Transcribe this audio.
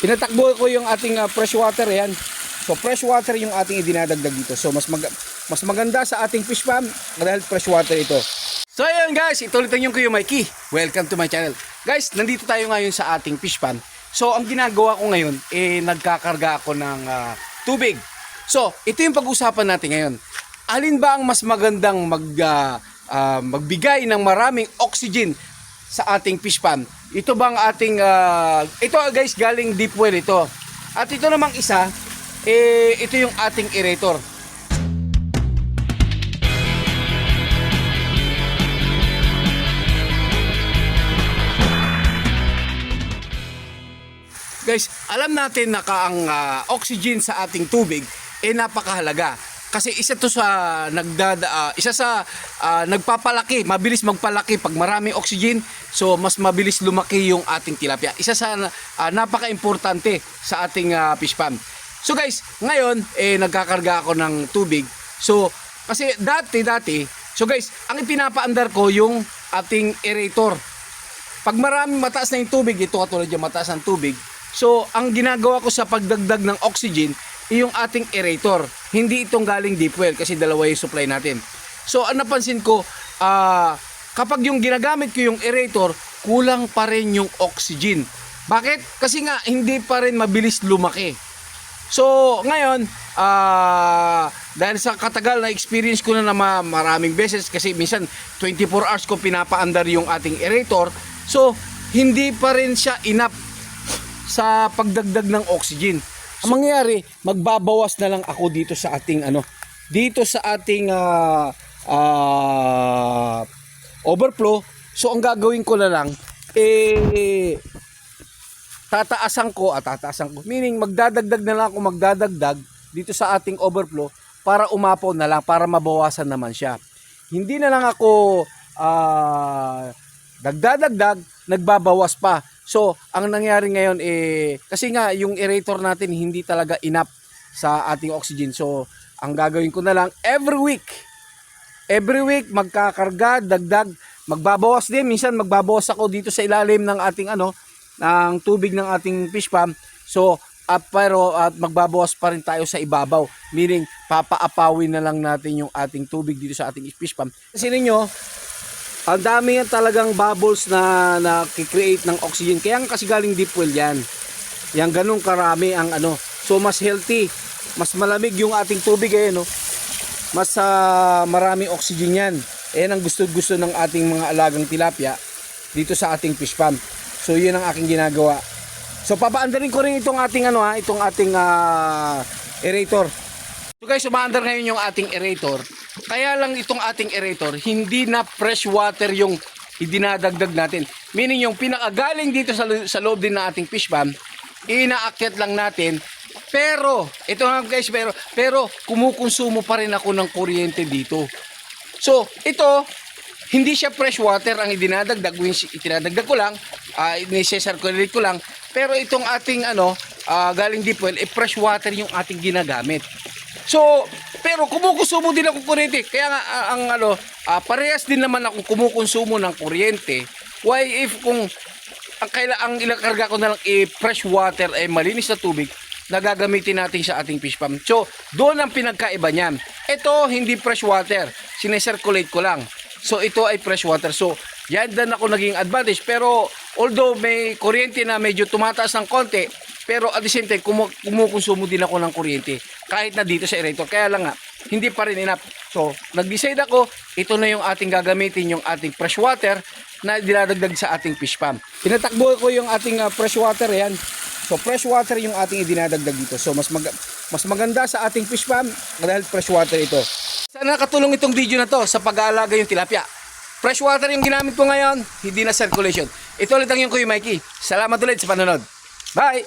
Pinatakbo ko yung ating ah, fresh water yan. So fresh water yung ating idinadagdag dito. So mas mag mas maganda sa ating fish farm dahil fresh water ito. So ayun guys, ito ulit yung Kuya Mikey. Welcome to my channel. Guys, nandito tayo ngayon sa ating fish farm. So ang ginagawa ko ngayon, eh nagkakarga ako ng ah, tubig. So, ito yung pag-usapan natin ngayon. Alin ba ang mas magandang mag, ah, ah, magbigay ng maraming oxygen sa ating fish pond? Ito bang ating, ah, ito guys galing deep well ito. At ito namang isa, eh, ito yung ating aerator. Guys, alam natin na ka ang ah, oxygen sa ating tubig eh napakahalaga. Kasi isa to sa nagdada ah, isa sa ah, nagpapalaki, mabilis magpalaki pag maraming oxygen, so mas mabilis lumaki yung ating tilapia. Isa sa ah, napaka-importante sa ating ah, fish farm. So guys, ngayon eh nagkakarga ako ng tubig. So kasi dati dati, so guys, ang ipinapaandar ko yung ating aerator. Pag marami mataas na yung tubig, ito katulad yung mataas ang tubig. So, ang ginagawa ko sa pagdagdag ng oxygen, yung ating aerator. Hindi itong galing deep well kasi dalawa yung supply natin. So, ang napansin ko, ah, kapag yung ginagamit ko yung aerator, kulang pa rin yung oxygen. Bakit? Kasi nga, hindi pa rin mabilis lumaki. So, ngayon, ah dahil sa katagal na experience ko na na ma- maraming beses kasi minsan 24 hours ko pinapaandar yung ating aerator. So, hindi pa rin siya enough sa pagdagdag ng oxygen. Ang mangyayari, magbabawas na lang ako dito sa ating ano, dito sa ating ah, ah, overflow. So, ang gagawin ko na lang, eh, tataasan ko at tataasan ko. Meaning magdadagdag na lang ako magdadagdag dito sa ating overflow para umapaw na lang, para mabawasan naman siya. Hindi na lang ako ah, dagdadagdag, nagbabawas pa. So, ang nangyari ngayon eh, kasi nga yung aerator natin hindi talaga enough sa ating oxygen. So, ang gagawin ko na lang every week, every week magkakarga, dagdag, magbabawas din. Minsan magbabawas ako dito sa ilalim ng ating ano, ng tubig ng ating fish farm. So, at pero at magbabawas pa rin tayo sa ibabaw. Meaning, papaapawin na lang natin yung ating tubig dito sa ating fish farm. Kasi ninyo, ang dami yan talagang bubbles na nakikreate ng oxygen. Kaya kasi galing deep well yan. Yang ganun karami ang ano. So, mas healthy. Mas malamig yung ating tubig eh, no? Mas ah, marami oxygen yan. Ayan ang gusto-gusto ng ating mga alagang tilapia dito sa ating fish farm. So, yun ang aking ginagawa. So, papaandarin ko rin itong ating ano ha, itong ating ah, aerator. So guys, umaandar ngayon yung ating aerator. Kaya lang itong ating aerator, hindi na fresh water yung idinadagdag natin. Meaning yung pinakagaling dito sa, sa loob din ng ating fish farm, inaakyat lang natin. Pero, ito nga guys, pero, pero kumukonsumo pa rin ako ng kuryente dito. So, ito, hindi siya fresh water ang idinadagdag, itinadagdag ko lang, uh, circulate ko lang, pero itong ating ano, ah, galing deep well, eh, fresh water yung ating ginagamit. So, pero kumukonsumo din ako kuryente. Kaya nga ang ano, ah, parehas din naman ako kumukonsumo ng kuryente. Why if kung ang kaila ang ilakarga ko na lang eh, fresh water ay malinis na tubig na gagamitin natin sa ating fish farm. So, doon ang pinagkaiba niyan. Ito hindi fresh water, sinesirculate ko lang. So, ito ay fresh water. So, yan din ako naging advantage. Pero, although may kuryente na medyo tumataas ng konti, pero at the same time, kumu- kumukonsumo din ako ng kuryente. Kahit na dito sa aerator. Kaya lang nga, hindi pa rin enough. So, nag-decide ako, ito na yung ating gagamitin, yung ating fresh water na dinadagdag sa ating fish farm. Pinatakbo ko yung ating ah, fresh water, yan. So, fresh water yung ating idinadagdag dito. So, mas, mag- mas maganda sa ating fish farm dahil fresh water ito. Sana nakatulong itong video na to sa pag-aalaga yung tilapia. Fresh water yung ginamit ko ngayon, hindi na circulation. Ito ulit ang yung Kuya Mikey. Salamat ulit sa panonood. Bye!